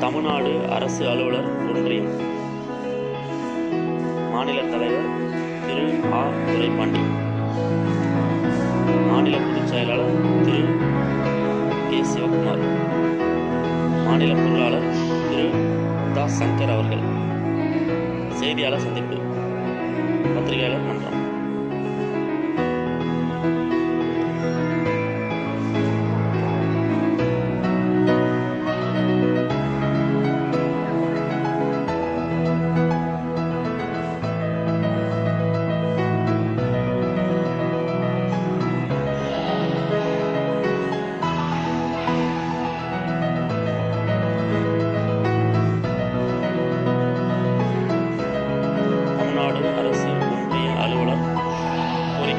தமிழ்நாடு அரசு அலுவலர் ஒன்றியம் மாநில தலைவர் திரு ஆ. துரைபாண்டி மாநில பொதுச் செயலாளர் திரு கே. சிவகுமார் மாநில பொருளாளர் திரு தா. சங்கர் அவர்கள். செய்தியாளர் சந்திப்பு பத்திரிகையாளர் மன்றம்.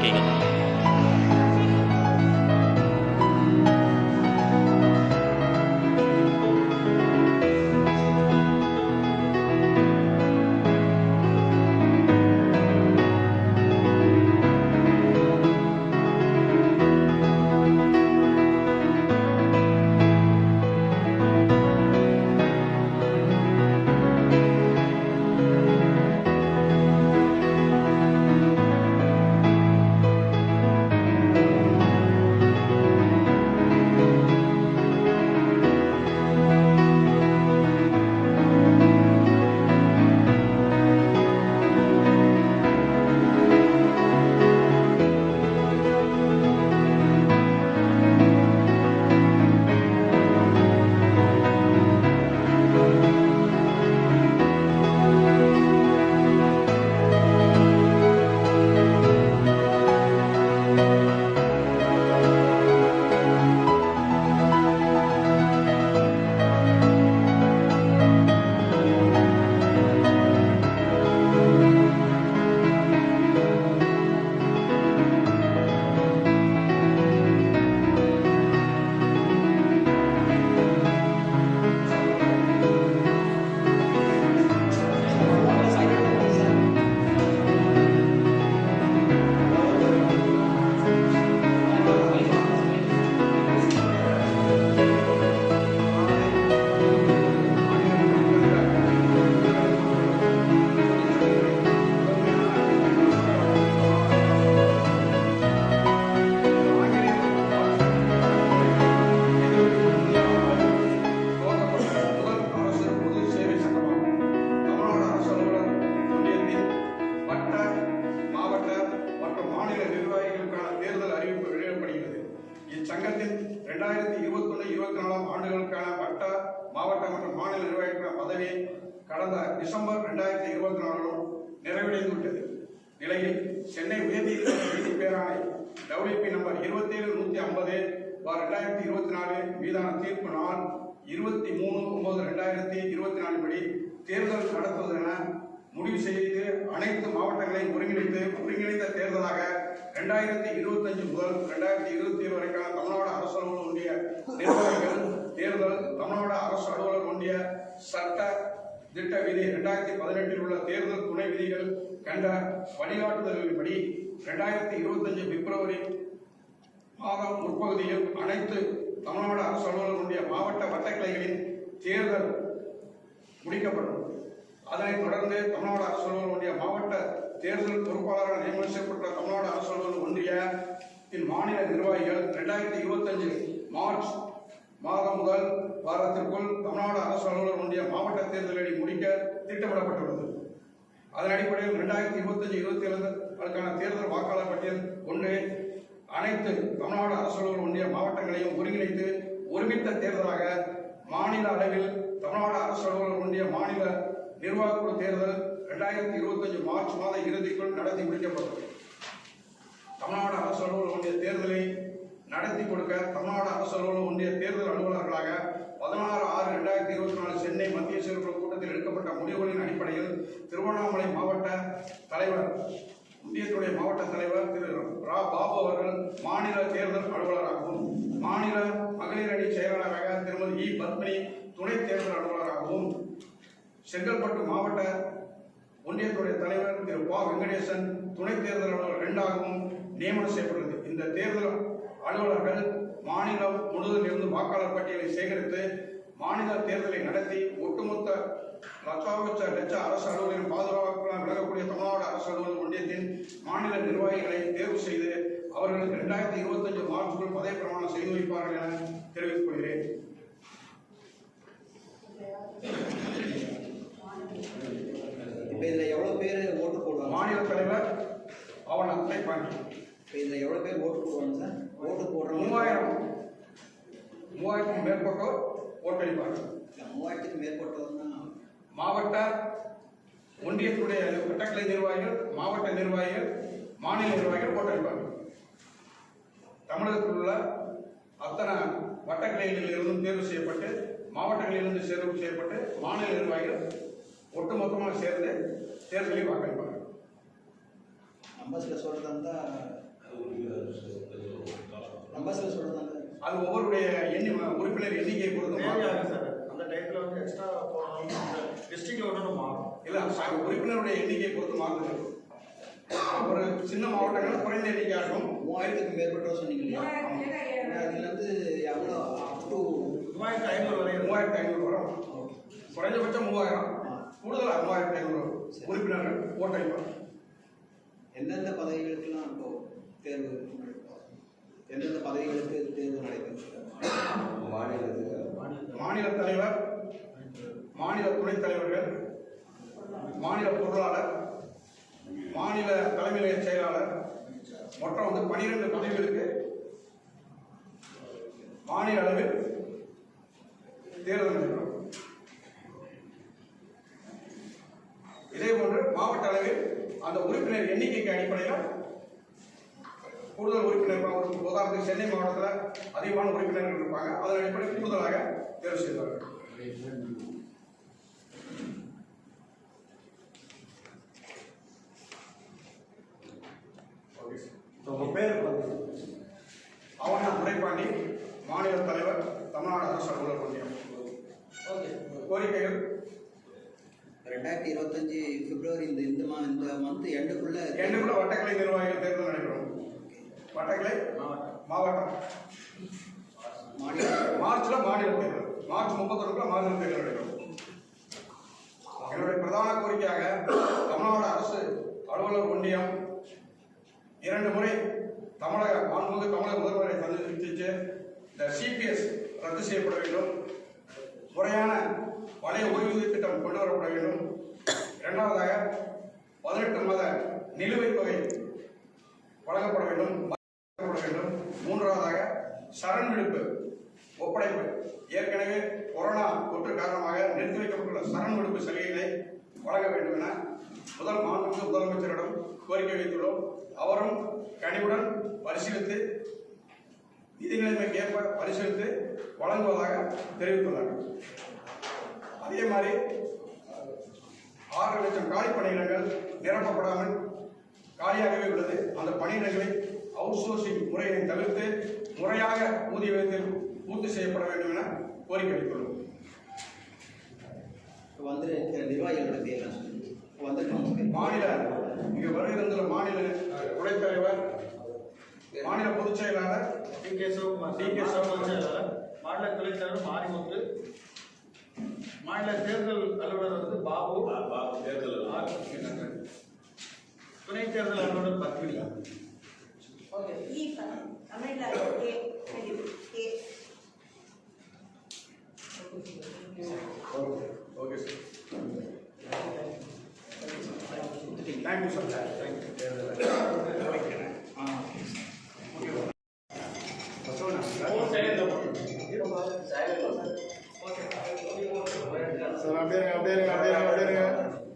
கோரிக்கைகள் கடந்த டிசம்பர் இரண்டாயிரத்தி இருபத்தி நாலிலும் நிறைவடைந்துவிட்டது. நிலையில் சென்னை உயர்நீதிமன்ற நீதி பேராணை டபிள்யூபி நம்பர் இருபத்தி ஏழு நூத்தி ஐம்பது பார் ரெண்டாயிரத்தி இருபத்தி நாலு மீதான தீர்ப்பு நாள் இருபத்தி மூணு ஒன்பது ரெண்டாயிரத்தி இருபத்தி நாலு படி தேர்தல் நடத்துவதென முடிவு செய்து அனைத்து மாவட்டங்களையும் ஒருங்கிணைத்து ஒருங்கிணைந்த தேர்தலாக ரெண்டாயிரத்தி இருபத்தஞ்சு முதல் ரெண்டாயிரத்தி இருபத்தி ஏழு வரைக்கான தமிழ்நாடு அரசு அலுவலர் ஒன்றிய நிர்வாகிகள் தேர்தல் தமிழ்நாடு அரசு அலுவலர் ஒன்றிய சட்ட திட்ட விதி இரண்டாயிரத்தி பதினெட்டில் உள்ள தேர்தல் துணை விதிகள் கண்ட வழிகாட்டுதல்களின்படி இரண்டாயிரத்தி இருபத்தஞ்சு பிப்ரவரி மாதம் முற்பகுதியில் அனைத்து தமிழ்நாடு அரசு அலுவலர்களுடைய மாவட்ட வட்டக்கிளைகளின் தேர்தல் முடிக்கப்படும். அதனைத் தொடர்ந்து தமிழ்நாடு அரசு அலுவலர்களுடைய மாவட்ட தேர்தல் பொறுப்பாளராக நியமனம் செய்யப்பட்ட தமிழ்நாடு அரசு அலுவலர் ஒன்றியத்தின் மாநில நிர்வாகிகள் இரண்டாயிரத்தி இருபத்தஞ்சு மார்ச் மாதம் முதல் வாரத்திற்குள் தமிழ்நாடு அரசு அலுவலர் ஒன்றிய மாவட்ட தேர்தலை முடிக்க திட்டமிடப்பட்டுள்ளது. அதன் அடிப்படையில் இரண்டாயிரத்தி இருபத்தஞ்சு இருபத்தி ஏழுக்கான தேர்தல் வாக்காளர் பட்டியல் ஒன்று அனைத்து தமிழ்நாடு அரசு அலுவலர் ஒன்றிய மாவட்டங்களையும் ஒருங்கிணைத்து ஒருமித்த தேர்தலாக மாநில அளவில் தமிழ்நாடு அரசு அலுவலர் ஒன்றிய மாநில நிர்வாகக்குழு தேர்தல் இரண்டாயிரத்தி இருபத்தஞ்சு மார்ச் மாத இறுதிக்குள் நடத்தி முடிக்கப்பட்டது. தமிழ்நாடு அரசு அலுவலர் ஒன்றிய தேர்தலை நடத்தி கொடுக்க தமிழ்நாடு அரசு அலுவலக ஒன்றிய தேர்தல் அலுவலர்களாக பதினாறு ஆறு ரெண்டாயிரத்தி இருபத்தி நாலு சென்னை மத்திய செயற்குழு கூட்டத்தில் எடுக்கப்பட்ட முடிவுகளின் அடிப்படையில் திருவண்ணாமலை மாவட்ட தலைவர் இந்தியத்துடைய மாவட்ட தலைவர் திரு ரா பாபு அவர்கள் மாநில தேர்தல் அலுவலராகவும் மாநில மகளிர் அணி செயலாளராக திருமதி இ பத்மினி துணை தேர்தல் அலுவலராகவும் செங்கல்பட்டு மாவட்ட ஒன்றியத்துடைய தலைவர் திரு பா வெங்கடேசன் துணை தேர்தல் அலுவலர் இரண்டாகவும் நியமனம் செய்யப்பட்டது இந்த தேர்தல் அலுவலர்கள் மாநிலம் முழுவதில் இருந்து வாக்காளர் பட்டியலை சேகரித்து மாநில தேர்தலை நடத்தி ஒட்டுமொத்த லட்சாபட்ச லட்ச அரசு அலுவலரின் பாதுகாப்புடன் விலகக்கூடிய தமிழ்நாடு அரசு அலுவலர் ஒன்றியத்தின் மாநில நிர்வாகிகளை தேர்வு செய்து அவர்களுக்கு இரண்டாயிரத்தி இருபத்தஞ்சு மார்ச்சுக்குள் பதவி பிரமாணம் செய்து வைப்பார்கள் என தெரிவித்துக் கொள்கிறேன் இப்போ இதில் எவ்வளோ பேர் ஓட்டு போடுவாங்க? மாநில தலைவர் அவன் அத்தை பாண்டி இப்போ இதில் எவ்வளோ பேர் ஓட்டு போடுவாங்க சார்? ஓட்டு போடுறவங்க மூவாயிரம். மூவாயிரத்துக்கும் மேற்பட்டோர் ஓட்டளிப்பார்கள். மூவாயிரத்துக்கு மேற்பட்டவங்க மாவட்ட ஒன்றியத்துடைய வட்டக்கிளை நிர்வாகிகள் மாவட்ட நிர்வாகிகள் மாநில நிர்வாகிகள் ஓட்டளிப்பார்கள். தமிழகத்தில் உள்ள அத்தனை வட்டக்கிளைகளில் இருந்தும் தேர்வு செய்யப்பட்டு மாவட்டங்களிலிருந்து தேர்வு செய்யப்பட்டு மாநில நிர்வாகிகள் ஒட்டுமொத்தமாக சேர்ந்து தேர்தலில் வாக்களிப்பார்கள். நம்பர்ஸில் சொல்கிறதா இருந்தால் சொல்கிறதா இருந்தால் அது ஒவ்வொருடைய எண்ணி உறுப்பினர் எண்ணிக்கையை பொறுத்து. தேவையாக சார். அந்த டயத்தில் வந்து எக்ஸ்ட்ரா டிஸ்ட்ரிக்டில் ஒன்று மாறும் இல்ல உறுப்பினருடைய எண்ணிக்கையை பொறுத்து மாறுது. ஒரு சின்ன மாவட்டங்கள் குறைந்த எண்ணிக்கையாகும் மூவாயிரத்துக்கு மேற்பட்டவர் சொன்னீங்க இல்லையா? அதுலேருந்து எவ்வளோ? அப் டு மூவாயிரத்து ஐநூறு வரை. மூவாயிரத்தி ஐநூறு வரும். குறைந்தபட்சம் மூவாயிரம். கூடுதலா மூவாயிரத்தி ஐநூறு உறுப்பினர்கள் ஓட்டளிப்பார் எந்தெந்த பதவிகளுக்கெல்லாம் இப்போ தேர்வு? எந்தெந்த பதவிகளுக்கு தேர்வு நடைபெறும் மாநில தலைவர். மாநில துணைத் தலைவர்கள்? மாநில பொருளாளர்? மாநில தலைமை செயலாளர்? மொத்தம் வந்து பனிரெண்டு பதவிகளுக்கு மாநில அளவில் தேர்தல் நடைபெறும். இதே போன்று மாவட்ட அளவில் அந்த உறுப்பினர் எண்ணிக்கைக்கு அடிப்படையில் கூடுதல் உறுப்பினர் ஒரு உதாரணத்துக்கு சென்னை மாவட்டத்தில் அதிகமான உறுப்பினர்கள் இருப்பாங்க. அதன் அடிப்படையில் கூடுதலாக தேர்வு செய்வார்கள். Okay sir. உங்க பேர் அவனா துரைப்பாண்டி மாநில தலைவர் தமிழ்நாடு அரசு அலுவலர் ஒன்றியம் கோரிக்கைகள்? ரெண்டாயிரத்தி இருபத்தஞ்சி பிப்ரவரி இந்த இந்த மா இந்த மந்த் எண்டுக்குள்ள எண்ணுக்குள்ள வட்டக்கிளை நிர்வாகிகள் தேர்தல் நடைபெறும். வட்டக்கிளை மாவட்டம். மாநில மார்ச்ல மாநில தேர்தல் மார்ச் முப்பத்தொன்னுக்குள்ள மாநில தேர்தல் நடைபெறும் என்னுடைய பிரதான கோரிக்கையாக தமிழ்நாடு அரசு அலுவலர் ஒன்றியம் இரண்டு முறை தமிழக மாண்புமிகு தமிழக முதல்வரை சந்தித்து இந்த சிபிஎஸ் ரத்து செய்யப்பட வேண்டும். முறையான பழைய ஓய்வூதிய திட்டம் கொண்டு வரப்பட வேண்டும். இரண்டாவதாக பதினெட்டு மாத நிலுவைத் தொகை வழங்கப்பட வேண்டும். வேண்டும். மூன்றாவதாக சரண் விடுப்பு ஒப்படைப்பு. ஏற்கனவே கொரோனா தொற்று காரணமாக நிறுத்தி வைக்கப்பட்டுள்ள சரண் விடுப்பு சலுகைகளை வழங்க வேண்டும் என முதல் மாண்புமிகு முதலமைச்சரிடம் கோரிக்கை வைத்துள்ளோம். அவரும் கனிவுடன் பரிசீலித்து நிதி நிலைமைக்கு ஏற்ப பரிசீலித்து வழங்குவதாக தெரிவித்துள்ளார்கள் அதே மாதிரி ஆறு லட்சம் காலி பணியிடங்கள் நிரப்பப்படாமல் காலியாகவே உள்ளது. அந்த பணியிடங்களை அவுட் சோர்சிங் முறையை தவிர்த்து முறையாக ஊதிய விகிதத்தில் பூர்த்தி செய்யப்பட வேண்டும் என கோரிக்கை வைத்துள்ளோம் வந்து நிர்வாகிகளோட பேர் வந்துருக்கோம் மாநில இங்கு வருகை தந்துள்ள மாநில துணைத் தலைவர் மாநில பொதுச் செயலாளர் D K Sivakumar D. K. Sivakumar. செயலாளர் மாநில துணைத் தலைவர் மாரிமுத்து மாநில தேர்தல் அலுவலர் வந்து பாபு ஆர். துணை தேர்தல் அலுவலர் பத்மினி இ தமிழ்ல ஏ ஏ okay sir thank you sir sir அப்படியே இருங்க அப்படியே இருங்க அப்படியே இருங்க அப்படியே